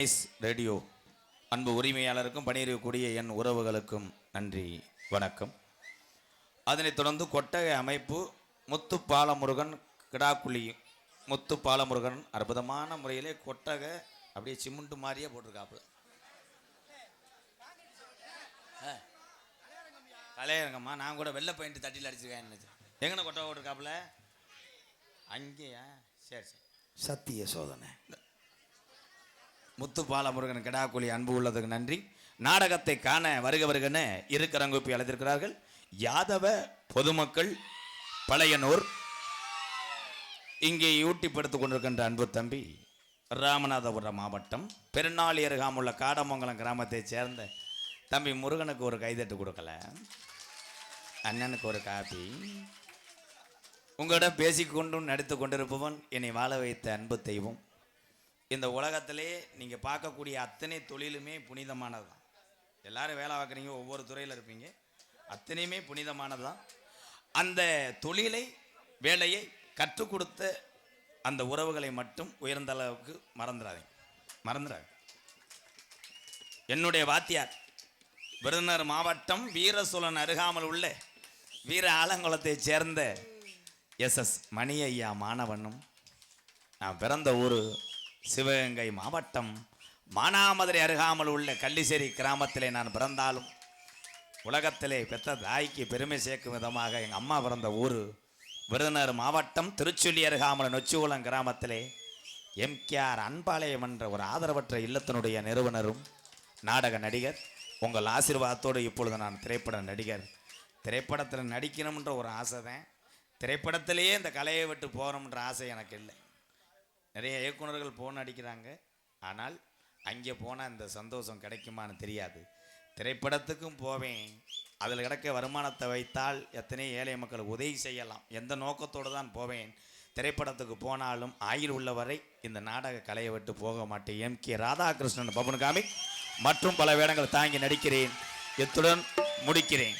Radio அன்பு உரிமையாளருக்கும் பணியிருக்கக்கூடிய என் உறவுகளுக்கும் நன்றி வணக்கம். அதனைத் தொடர்ந்து கொட்டகை அமைப்பு முத்து பாலமுருகன் கிடாக்குழி முத்து பாலமுருகன் அற்புதமான முறையிலே கொட்டகை அப்படியே சிமெண்ட் மாதிரியே போட்டிருக்காப்புல. கலையரங்கம்மா நான் கூட வெள்ளை பெயிண்ட் தட்டியில் அடிச்சிருக்கேன் நினைச்சேன் எங்கன கொட்டகை போட்டிருக்காப்புல? அங்கேயா? சரி சரி. சத்திய சோதனை. முத்துப்பால முருகன் கிடாக்குழி அன்பு உள்ளதுக்கு நன்றி. நாடகத்தை காண வருக வருகன்னு இருக்கரங்குப்பி அழைத்திருக்கிறார்கள். யாதவ பொதுமக்கள் பழையனூர் இங்கே ஊட்டிப்படுத்திக் கொண்டிருக்கின்ற அன்பு தம்பி ராமநாதபுரம் மாவட்டம் பெருநாளி அருகாமுள்ள காடமங்கலம் கிராமத்தைச் சேர்ந்த தம்பி முருகனுக்கு ஒரு கைதட்டு கொடுக்கல. அண்ணனுக்கு ஒரு காப்பி உங்களிடம் பேசிக்கொண்டும் நடித்து கொண்டிருப்பவன் என்னை வாழ வைத்த அன்பு தெய்வம். இந்த உலகத்திலே நீங்கள் பார்க்கக்கூடிய அத்தனை தொழிலுமே புனிதமானது தான் எல்லோரும் வேலை பார்க்குறீங்க ஒவ்வொரு துறையில் இருப்பீங்க. அத்தனையுமே புனிதமானது தான் அந்த தொழிலை வேலையை கற்றுக் கொடுத்த அந்த உறவுகளை மட்டும் உயர்ந்த அளவுக்கு மறந்துடாதீங்க. மறந்துடாது என்னுடைய வாத்தியார் விருதுநகர் மாவட்டம் வீரசூலன் அருகாமல் உள்ள வீர ஆலங்குளத்தைச் சேர்ந்த எஸ் எஸ் மணி ஐயா மாணவனும் நான் பிறந்த ஊர் சிவகங்கை மாவட்டம் மானாமதுரை அருகாமல் உள்ள கள்ளிசேரி கிராமத்திலே நான் பிறந்தாலும் உலகத்திலே பெற்ற தாய்க்கு பெருமை சேர்க்கும் விதமாக எங்கள் அம்மா பிறந்த ஊர் விருதுநர் மாவட்டம் திருச்சுள்ளி அருகாமல் நொச்சிகுளம் கிராமத்திலே எம்கேஆர் அன்பாளையம் என்ற ஒரு ஆதரவற்ற இல்லத்தினுடைய நிறுவனரும் நாடக நடிகர். உங்கள் ஆசீர்வாதத்தோடு இப்பொழுது நான் திரைப்பட நடிகர். திரைப்படத்தில் நடிக்கணும்ன்ற ஒரு ஆசை தான். திரைப்படத்திலேயே இந்த கலையை விட்டு போகணுன்ற ஆசை எனக்கு இல்லை. நிறைய இயக்குனர்கள் போன் அடிக்கிறாங்க. ஆனால் அங்கே போனால் இந்த சந்தோஷம் கிடைக்குமான்னு தெரியாது. திரைப்படத்துக்கும் போவேன். அதில் கிடைக்க வருமானத்தை வைத்தால் எத்தனை ஏழை மக்கள் உதவி செய்யலாம். எந்த நோக்கத்தோடு தான் போவேன். திரைப்படத்துக்கு போனாலும் ஆயுள் உள்ளவரை இந்த நாடக கலையை விட்டு போக மாட்டேன். எம். கே. ராதாகிருஷ்ணன் பவன்காமி மற்றும் பல வேடங்கள் தாங்கி நடிக்கிறேன். இத்துடன் முடிக்கிறேன்.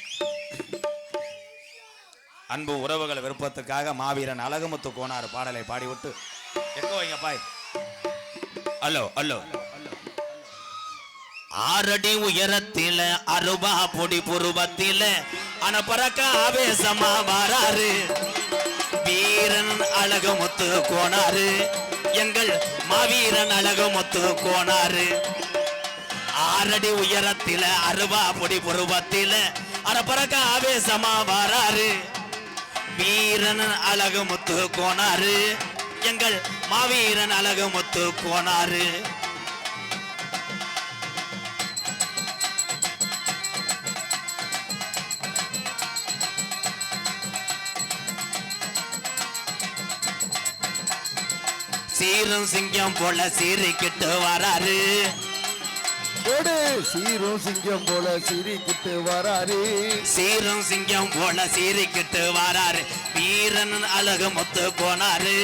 அன்பு உறவுகள் விருப்பத்துக்காக மாவீரன் அழகுமுத்து கோனார் பாடலை பாடிவிட்டு எக்கோ வைங்க பாய். அல்லோ அல்லோ ஆறடி உயரத்தில அருபா பொடி புருவத்தில அனப்பறக்க ஆவேசமா வராரு. வீரன் அழகுமுத்து கோனாரு. எங்கள் மாவீரன் அழகுமுத்து கோனாரு. ஆறடி உயரத்தில அருவா பொடி புருவத்தில அனப்பறக்க ஆவேசமா வராரு. வீரன் அழகு முத்து கோனாரு. எங்கள் மாவீரன் அழகு முத்து கோனாரு சீரும் சிங்கம் போல சீறிக்கிட்டு வராரு. சீரும் சிங்கம் போல சிரிக்கிட்டு வராரு. சீரும் சிங்கம் போல சீறிக்கிட்டு வராரு. வீரன் அழகு முத்து கோனாரு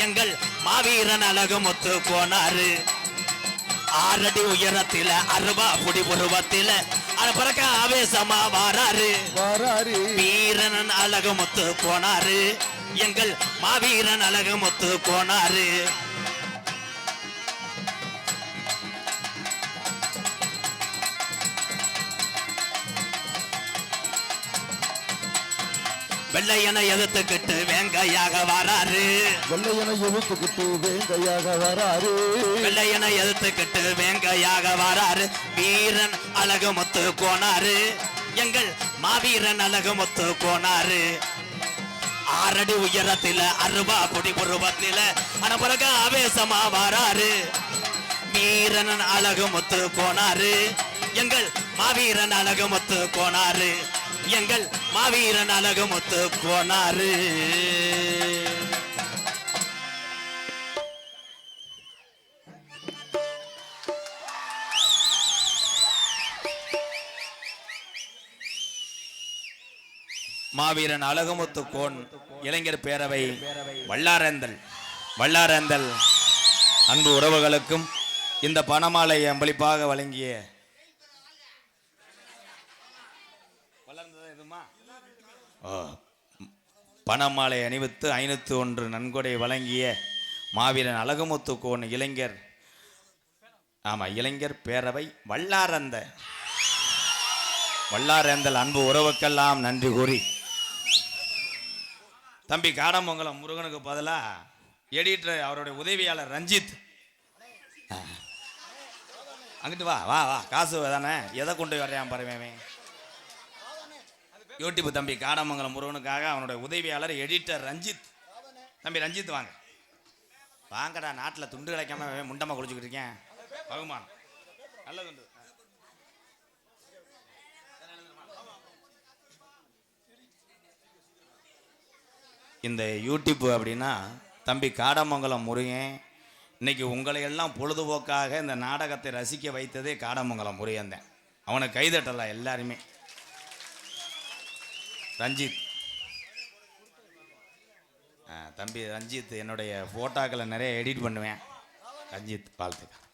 எங்கள் மாவீரன் அழகு முத்து கோனாரு ஆறடி உயரத்தில அருவா புடி புருவத்தில. பறக்க ஆவேசமா வராரு. வராரு. வீரன் அழகு முத்து கோனாரு எங்கள் மாவீரன் அழகு முத்து கோனாரு வெள்ளையனை எதிர்த்துக்கிட்டு வேங்கையாக வராரு. வெள்ளையனை எழுத்துக்கிட்டு வேங்கையாக வராரு. வெள்ளையனை எதிர்த்துக்கிட்டு வேங்கையாக வராரு. வீரன் அழகு முத்து கோனாரு. எங்கள் மாவீரன் அழகு முத்து கோனாரு. ஆறடி உயரத்தில அருவா பொடி புருவத்தில அனபரக ஆவேசமா வராரு. வீரன் அழகு முத்து கோனாரு. எங்கள் மாவீரன் அழகு முத்து கோனாரு. எங்கள் மாவீரன் அழகு முத்து கோனாரு மாவீரன் அழகுமுத்து கோன் இளைஞர் பேரவை வல்லாரந்தல் வல்லாரந்தல். அன்பு உறவுகளுக்கும் இந்த பணமாலை அம்பளிப்பாக வழங்கிய ஓ, பணமாலை அணிவித்து ஐநூற்றி ஒன்று நன்கொடை வழங்கிய மாவீரன் அழகுமுத்து கோன் இளைஞர் ஆமாம் இளைஞர் பேரவை வல்லாரந்த. வல்லாரந்தல் அன்பு உறவுக்கெல்லாம் நன்றி கூறி. தம்பி காடமங்கலம் முருகனுக்கு பதிலாக எடிட்டர் அவருடைய உதவியாளர் ரஞ்சித். அங்கிட்டு வா வா வா காசு தானே? எதை கொண்டு வரையான் பாருவேன் யூடியூப் தம்பி காடமங்கலம் முருகனுக்காக அவனுடைய உதவியாளர் எடிட்டர் ரஞ்சித். தம்பி ரஞ்சித் வாங்க. வாங்கடா நாட்டில் துண்டு கிடைக்காம முண்டமாக குளிச்சுக்கிட்டு இருக்கேன். பகுமானம் நல்ல துண்டு. இந்த யூடியூப் அப்படின்னா தம்பி காடமங்கலம் முருகன் இன்னைக்கு உங்களை எல்லாம் பொழுதுபோக்காக இந்த நாடகத்தை ரசிக்க வைத்ததே காடமங்கலம் முருகன் தான். அவனை கைதட்டலாம் எல்லாருமே. ரஞ்சித். தம்பி ரஞ்சித் என்னுடைய ஃபோட்டோக்களை நிறைய எடிட் பண்ணுவேன். ரஞ்சித் வாழ்த்துக்கள்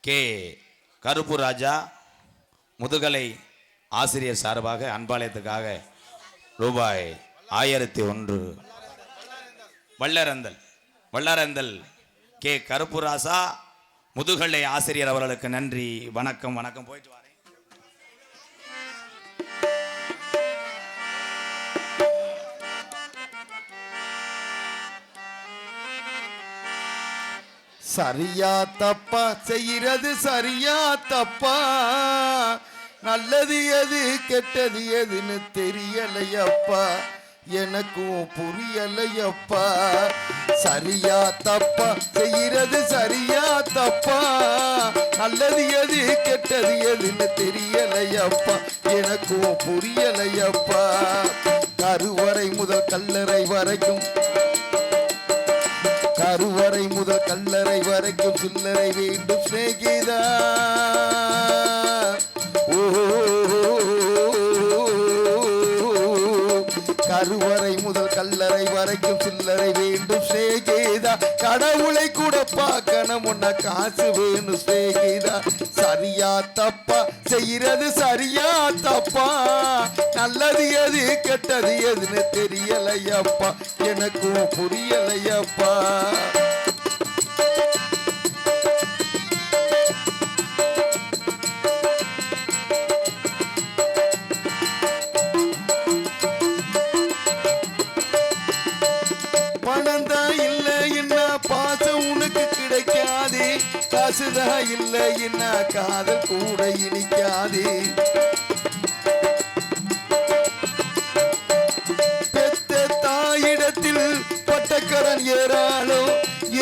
கே. கருப்பு ராஜா முதுகலை ஆசிரியர் சார்பாக அன்பாலயத்துக்காக ரூபாய் ஆயிரத்தி ஒன்று. வல்லரந்தல். வல்லரந்தல். கே. கருப்பு ராசா முதுகலை ஆசிரியர் அவர்களுக்கு நன்றி. வணக்கம் வணக்கம். போயிட்டு வரேன். சரியா தப்பா செய்யறது சரியா தப்பா நல்லது எது கெட்டது எதுன்னு தெரியலையப்பா. எனக்கும் புரியலையப்பா. சரியா தப்பா? செய்யறது சரியா தப்பா? நல்லது எது கெட்டது எதுன்னு தெரியலையப்பா. எனக்கும் புரியலையப்பா. கருவறை முதல் கல்லறை வரைக்கும் கருவறை முதல் கல்லறை வரைக்கும் சில்லறை வேண்டும் சிநேகிதா. ஓ கருவறை முதல் கல்லறை வரைக்கும் சில்லறை வேண்டும் ஸ்ரேகேதா கடவுளை கூட பார்க்கணும் உன்ன காசு வேணும் ஸ்ரேகேதா சரியா தப்பா? செய்யறது சரியா தப்பா? நல்லது எது கெட்டது எதுன்னு தெரியலையப்பா. எனக்கும் புரியலையப்பா. காசுதா இல்லைன்னா காதல் கூட இனிக்காது. பெத்த தாயிடத்தில் பட்டக்கடன் ஏறாளோ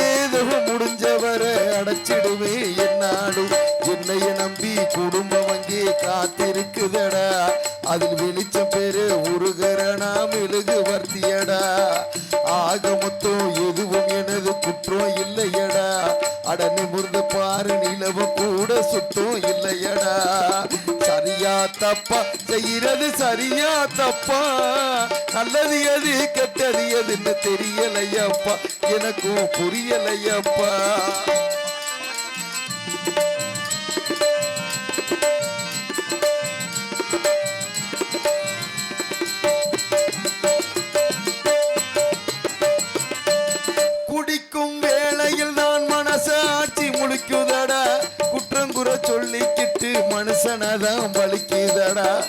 ஏதோ முடிஞ்சவரை அடைச்சிடுவே என்னாலும். என்னைய நம்பி குடும்பம் அங்கே காத்திருக்குதடா. அதில் வெளிச்சம் பேரு உருகரணா மெழுகு வர்த்திய சரியா தப்பா? செய்யறது சரியா தப்பா? நல்லது எது கெட்டது எதுன்னு தெரியலையப்பா. எனக்கும் புரியலையப்பா. தான் பலிக்குதடா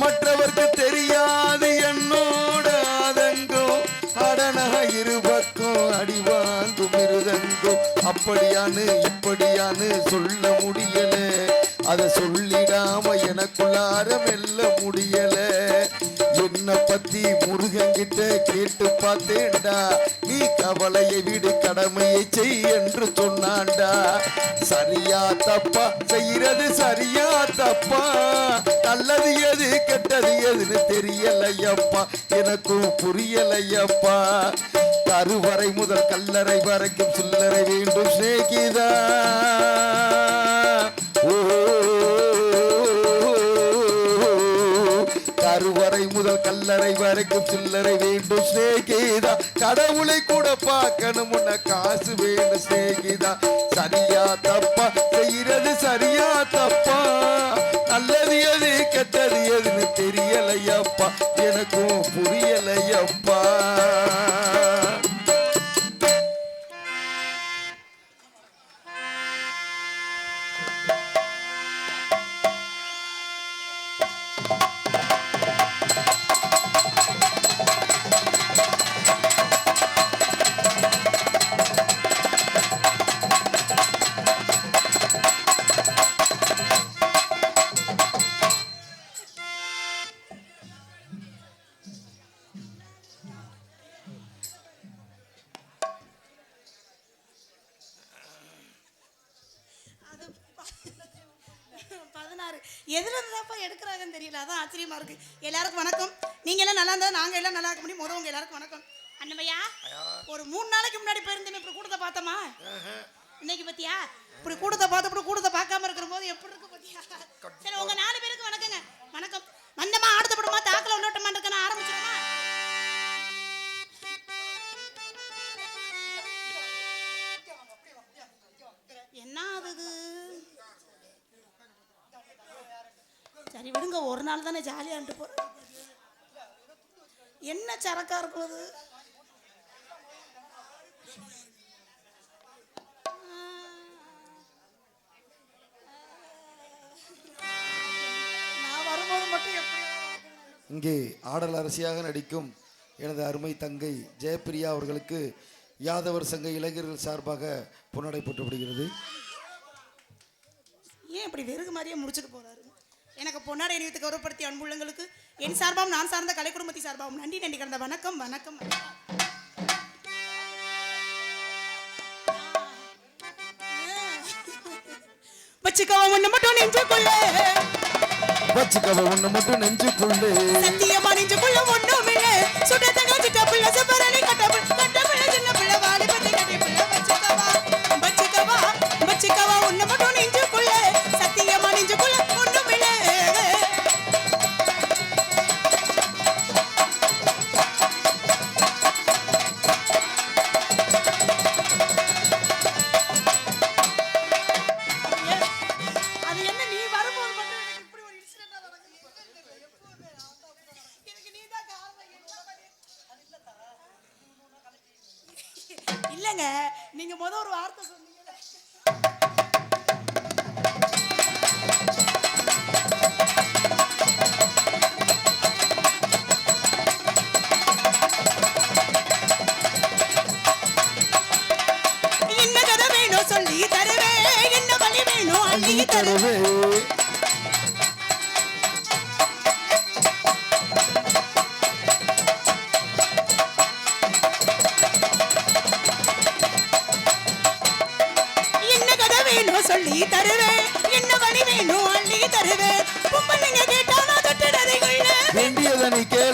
மற்றவர்க்கு தெரியாது என்னோட ஆதங்கம். அடனக இருபக்கும் அடி வாங்கும் அப்படியான்னு இப்படியான்னு சொல்ல முடியல. அதை சொல்லிடாம எனக்குள்ளார மெல்ல முடியல. என்னை பத்தி முருகன்கிட்ட கேட்டு பார்த்தேன்டா. கவலையை விடு கடமையை செய் என்று சொன்னாண்டா. சரியா தப்பா செய்யறது சரியா தப்பா நல்லது எது கெட்டது எதுன்னு தெரியலையப்பா. எனக்கும் புரியலையப்பா. கருவறை முதல் கல்லறை வரைக்கும் சில்லறை வேண்டும் சிநேகிதா. வரைக்கும் சில்லறை வேண்டும் ஸ்நேகிதா கடவுளை கூட பார்க்கணும் உன்ன காசு வேணும் ஸ்நேகிதா சரியா தப்பா? செய்யறது சரியா தப்பா? நல்லது எது கெட்டது எது? அதனால தானே ஜாலியான்ட்டு போகிறேன் என்ன சரக்காக இருக்கும் அது இங்கே ஆடல் அரசியாக நடிக்கும் எனது அருமை தங்கை ஜெயப்பிரியா அவர்களுக்கு யாதவர் சங்க இளைஞர்கள் சார்பாக புன்னடை போற்றப்படுகிறது. ஏன் இப்படி வெறுகு மாதிரியே முடிச்சுட்டு போறாரு? எனக்கு பொன்னார் இணையத்துக்கு கௌரவப்படுத்திய அன்புள்ளங்களுக்கு என் சார்பாகவும் நான் சார்ந்த கலை குடும்பத்தை சார்பாகவும் நன்றி நன்றி கடந்த வணக்கம் வணக்கம் மட்டும் நெஞ்சுக்குள்ளே. மட்டும் நெஞ்சுக்குள்ளே. சத்தியமா நெஞ்சுக்குள்ள ஒண்ணும் கட்ட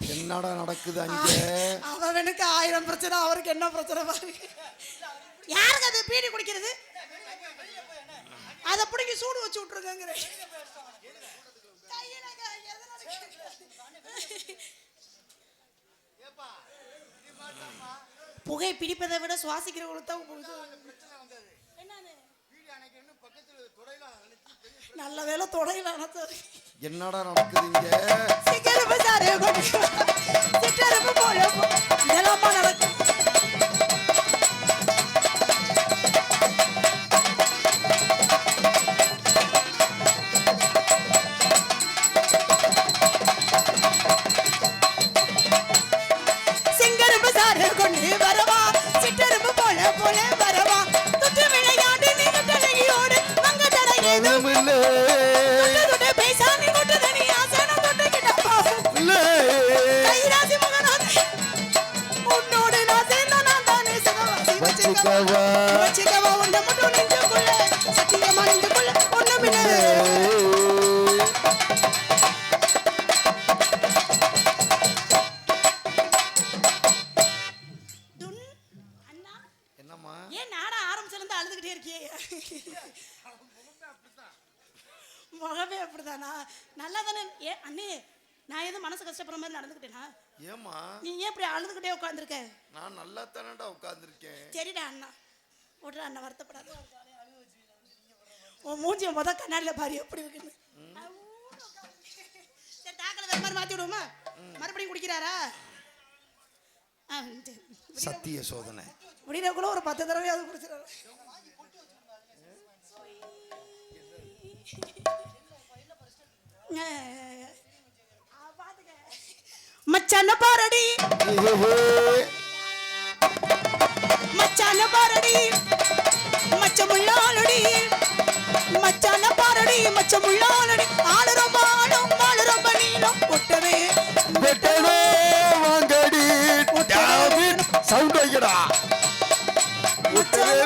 என்னடா நடக்குது அங்க? அவனுக்கு ஆயிரம் பிரச்சனை அவருக்கு என்ன பிரச்சனை பாருங்க யாருக்கு அது பீடி குடிக்கிறது? அதை பிடிக்கி சூடு வச்சு விட்டுருக்கங்கிற புகை பிடிப்பதை விட சுவாசிக்கிறவங்களுக்கு தான் நல்ல வேலை தொடையில அணைச்சது என்னடா நடக்குது இங்க? சிக்கெலும்பு சாரு சிற்றெலும்பு போல. இதெல்லாமா நடக்கும். இருந்து அழுதுகிட்டே இருக்கியே. முகமே அப்படிதானா? நல்லா தானே ஏ அண்ணே நான் எதுவும் மனசு கஷ்டப்படுற மாதிரி நடந்துக்கிட்டேனா ஏம்மா? நீ ஏன் இப்படி அழுதுகிட்டே உட்காந்துருக்க நான் நல்லா தானடா உட்கார்ந்துருக்கேன். சரிடா அண்ணா. விட்றா அண்ணா வருத்தப்படாத. உன் மூஞ்சிய முத கண்ணாடியில் பாரு எப்படி இருக்குன்னு. சரி தாக்கல வேற மாதிரி மாற்றி விடுவோமா? மறுபடியும் குடிக்கிறாரா? சத்திய சோதனை. முடியறக்குள்ள ஒரு பத்து தடவையாவது குடிச்சிடாரு மச்சான பாரடி. மச்சான பாரடி. மச்சமுள்ளாலடி மச்சான பாரடி மச்சமுள்ளாலடி ஆளு ரொம்ப ஆளும் ஆளு ரொம்ப நீளம் ஒட்டவே. வெட்டனோ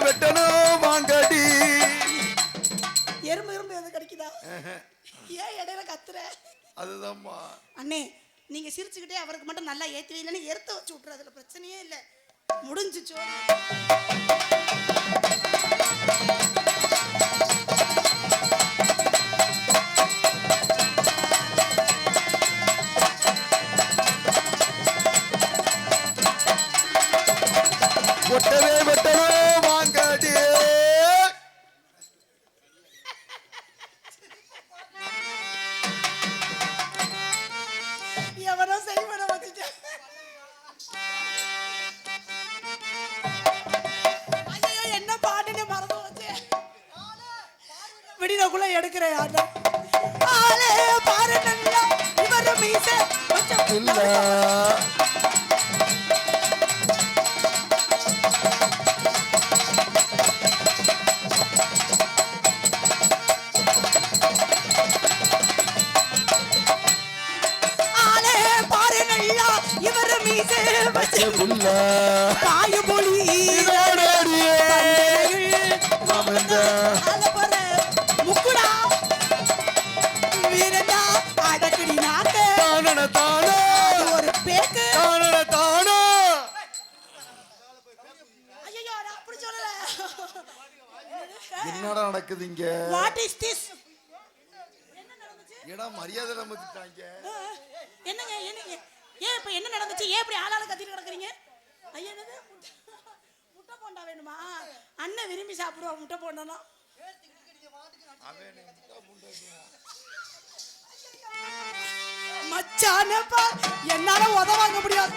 வெட்டனோ வாங்கடி. எறும்பு எறும்பு எது கிடைக்குதா ஏன் இடையில கத்துற? அதுதான்மா அண்ணே நீங்க சிரிச்சுக்கிட்டே அவருக்கு மட்டும் நல்லா ஏத்தி எருத்த வச்சு விட்டுரு அதுல பிரச்சனையே இல்ல. முடிஞ்சுச்சோ மாமந்த முக்குடா. வீரடா அடக்கடி நாக்க. தானோ. ஒரு பேக்கு. தானோ. ஐயோ அப்படி சொல்லல. என்னடா நடக்குது இங்க? வாட் இஸ் திஸ் ஏடா மரியாதை நமத்துட்டாங்க என்னங்க என்னங்க? ஏன் இப்ப என்ன நடந்துச்சு? ஏன் இப்படி ஆளாளு கத்திட்டு கிடக்குறீங்க? ஐயா என்னது? முட்டை- முட்டை போண்டா வேணுமா? அண்ணன் விரும்பி சாப்பிடுவா முட்டை போண்டனா? மச்சானப்பா என்னால உதவாங்க முடியாது.